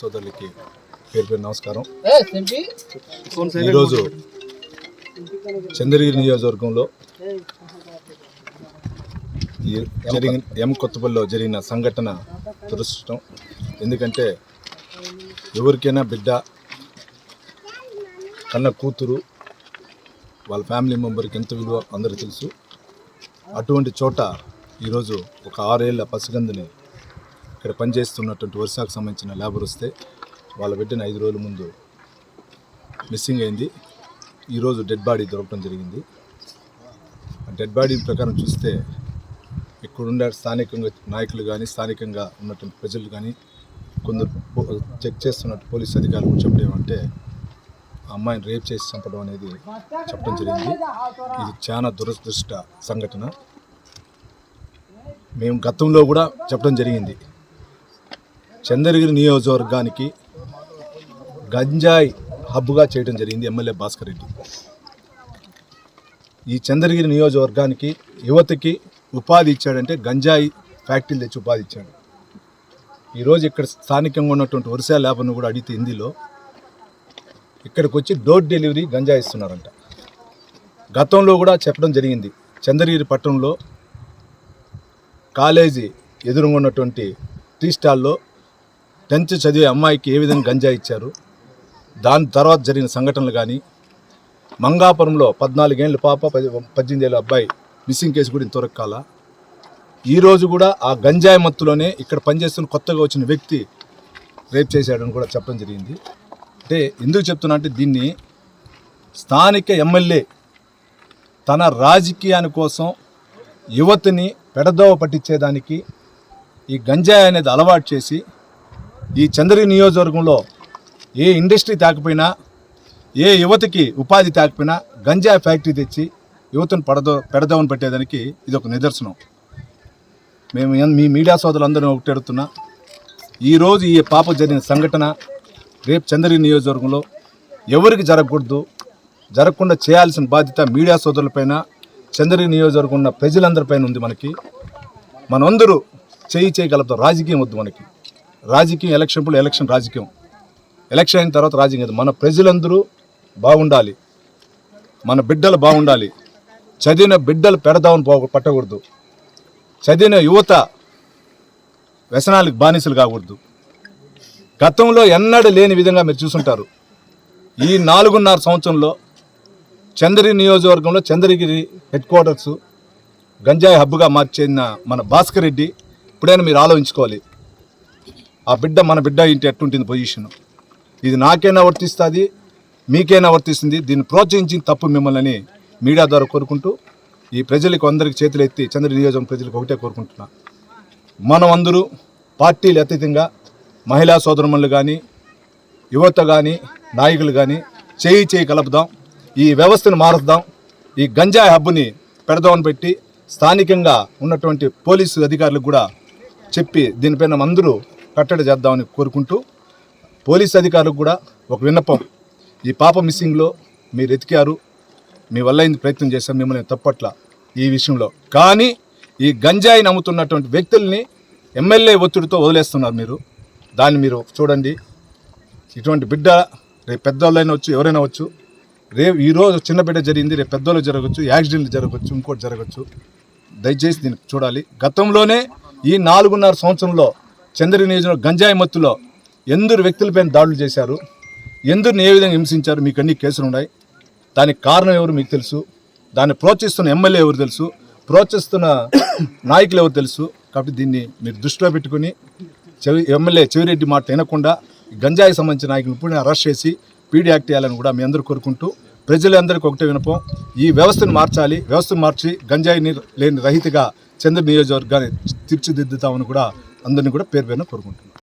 సోదరులకి పేరు పేరు నమస్కారం. ఈరోజు చంద్రగిరి నియోజకవర్గంలో ఈ జరిగిన ఎం కొత్తపల్లిలో జరిగిన సంఘటన దురదృష్టం. ఎందుకంటే ఎవరికైనా బిడ్డ కన్న కూతురు వాళ్ళ ఫ్యామిలీ మెంబర్కి ఎంత విలువ అందరికీ తెలుసు. అటువంటి చోట ఈరోజు ఒక ఆరేళ్ళ పసిగందుని ఇక్కడ పనిచేస్తున్నటువంటి వరుసకు సంబంధించిన లేబర్ వస్తే వాళ్ళ బిడ్డను ఐదు రోజుల ముందు మిస్సింగ్ అయింది. ఈరోజు డెడ్ బాడీ దొరకడం జరిగింది. ఆ డెడ్ బాడీ ప్రకారం చూస్తే ఇక్కడున్న స్థానికంగా నాయకులు కానీ స్థానికంగా ఉన్నటువంటి ప్రజలు కానీ కొందరు చెక్ చేస్తున్నట్టు పోలీస్ అధికారులు చెప్పడం ఏమంటే ఆ అమ్మాయిని రేప్ చేసి చంపడం అనేది చెప్పడం జరిగింది. ఇది చాలా దురదృష్ట సంఘటన. మేము గతంలో కూడా చెప్పడం జరిగింది. చంద్రగిరి నియోజకవర్గానికి గంజాయి హబ్గా చేయడం జరిగింది ఎమ్మెల్యే భాస్కర్ రెడ్డి. ఈ చంద్రగిరి నియోజకవర్గానికి యువతకి ఉపాధి ఇచ్చాడంటే గంజాయి ఫ్యాక్టరీలు తెచ్చి ఉపాధి ఇచ్చాడు. ఈరోజు ఇక్కడ స్థానికంగా ఉన్నటువంటి వరుస లేబర్ను కూడా అడిగితే హిందీలో ఇక్కడికి వచ్చి డోర్ డెలివరీ గంజాయి ఇస్తున్నారంట. గతంలో కూడా చెప్పడం జరిగింది చంద్రగిరి పట్టణంలో కాలేజీ ఎదురుగా ఉన్నటువంటి టీ స్టాల్లో టెన్త్ చదివే అమ్మాయికి ఏ విధంగా గంజా ఇచ్చారు? దాని తర్వాత జరిగిన సంఘటనలు కానీ మంగాపురంలో పద్నాలుగేళ్ళ పాప పది పద్దెనిమిది ఏళ్ళ అబ్బాయి మిస్సింగ్ కేసు కూడా ఇంతవరకు ఈరోజు కూడా ఆ గంజాయి మత్తులోనే ఇక్కడ పనిచేస్తున్న కొత్తగా వచ్చిన వ్యక్తి రేప్ చేశాడని కూడా చెప్పడం జరిగింది. అంటే ఎందుకు చెప్తున్నా అంటే దీన్ని స్థానిక ఎమ్మెల్యే తన రాజకీయాని కోసం యువతిని పెడదోవ పట్టించేదానికి ఈ గంజాయి అనేది అలవాటు చేసి ఈ చంద్రి నియోజకవర్గంలో ఏ ఇండస్ట్రీ తేకపోయినా ఏ యువతకి ఉపాధి తాకపోయినా గంజా ఫ్యాక్టరీ తెచ్చి యువతను పడదో పెడదామని పెట్టేదానికి ఇది ఒక నిదర్శనం. మేము మీ మీడియా సోదరులందరూ ఒకటి అడుగుతున్నా ఈరోజు ఈ పాప జరిగిన సంఘటన రేపు చంద్రి నియోజకవర్గంలో ఎవరికి జరగకూడదు జరగకుండా చేయాల్సిన బాధ్యత మీడియా సోదరులపైన చంద్రగిరి నియోజకవర్గం ఉన్న ప్రజలందరిపైన ఉంది మనకి. మనందరూ చేయి చేయగలుగుతాం. రాజకీయం వద్దు మనకి. రాజకీయం ఎలక్షన్ ఇప్పుడు ఎలక్షన్ రాజకీయం. ఎలక్షన్ అయిన తర్వాత రాజకీయం మన ప్రజలందరూ బాగుండాలి. మన బిడ్డలు బాగుండాలి. చదివిన బిడ్డలు పెడదామని పో పట్టకూడదు. చదివిన యువత వ్యసనాలకు బానిసలు కాకూడదు. గతంలో ఎన్నడూ లేని విధంగా మీరు చూసుంటారు. ఈ నాలుగున్నర సంవత్సరంలో చంద్రగిరి నియోజకవర్గంలో చంద్రగిరి హెడ్ క్వార్టర్స్ గంజాయి హబ్బుగా మార్చిన మన భాస్కర్ రెడ్డి ఇప్పుడైనా మీరు ఆలోచించుకోవాలి. ఆ బిడ్డ మన బిడ్డ ఇంటి ఎట్టుంటుంది పొజిషన్ ఇది నాకైనా వర్తిస్తుంది మీకైనా వర్తిస్తుంది. దీన్ని ప్రోత్సహించిన తప్పు మిమ్మల్ని మీడియా ద్వారా కోరుకుంటూ ఈ ప్రజలకు అందరికి చేతులు ఎత్తి చంద్ర నియోజకవర్గం ప్రజలకు ఒకటే కోరుకుంటున్నా. మనం అందరూ పార్టీలు అతీతంగా మహిళా సోదరములు కానీ యువత కానీ నాయకులు కానీ చేయి చేయి కలుపుదాం. ఈ వ్యవస్థను మారుద్దాం. ఈ గంజాయి హబ్బుని పెడదామని పెట్టి స్థానికంగా ఉన్నటువంటి పోలీసు అధికారులకు కూడా చెప్పి దీనిపైన అందరూ కట్టడి చేద్దామని కోరుకుంటూ పోలీస్ అధికారులకు కూడా ఒక విన్నపం. ఈ పాప మిస్సింగ్లో మీరు ఎతికారు మీ వల్ల అయింది ప్రయత్నం చేశాం మిమ్మల్ని తప్పట్ల ఈ విషయంలో. కానీ ఈ గంజాయి నమ్ముతున్నటువంటి వ్యక్తుల్ని ఎమ్మెల్యే ఒత్తిడితో వదిలేస్తున్నారు మీరు. దాన్ని మీరు చూడండి. ఇటువంటి బిడ్డ రేపు పెద్దవాళ్ళైనా వచ్చు ఎవరైనా వచ్చు రేపు ఈరోజు చిన్న బిడ్డ జరిగింది రేపు పెద్దోళ్ళు జరగచ్చు యాక్సిడెంట్లు జరగచ్చు ఇంకోటి జరగచ్చు. దయచేసి దీన్ని చూడాలి. గతంలోనే ఈ నాలుగున్నర సంవత్సరంలో చంద్రగిరి నియోజకవర్గం గంజాయి మత్తులో ఎందరు వ్యక్తులపైన దాడులు చేశారు? ఎందరిని ఏ విధంగా హింసించారు? మీకు అన్ని కేసులు ఉన్నాయి. దానికి కారణం ఎవరు మీకు తెలుసు? దాన్ని ప్రోత్సహిస్తున్న ఎమ్మెల్యే ఎవరు తెలుసు? ప్రోత్సహిస్తున్న నాయకులు ఎవరు తెలుసు? కాబట్టి దీన్ని మీరు దృష్టిలో పెట్టుకుని చెవి ఎమ్మెల్యే చెవిరెడ్డి మాట వినకుండా గంజాయి గంజాయికి సంబంధించిన నాయకులు ఇప్పుడు అరెస్ట్ చేసి పీడీ యాక్ట్ చేయాలని కూడా మీ అందరూ కోరుకుంటూ ప్రజలందరికీ ఒకటే వినపం. ఈ వ్యవస్థను మార్చాలి వ్యవస్థను మార్చి గంజాయి లేని రహితగా చంద్ర నియోజకవర్గాన్ని తీర్చిదిద్దుతామని కూడా అందరినీ కూడా పేరు పేరున కోరుకుంటున్నాను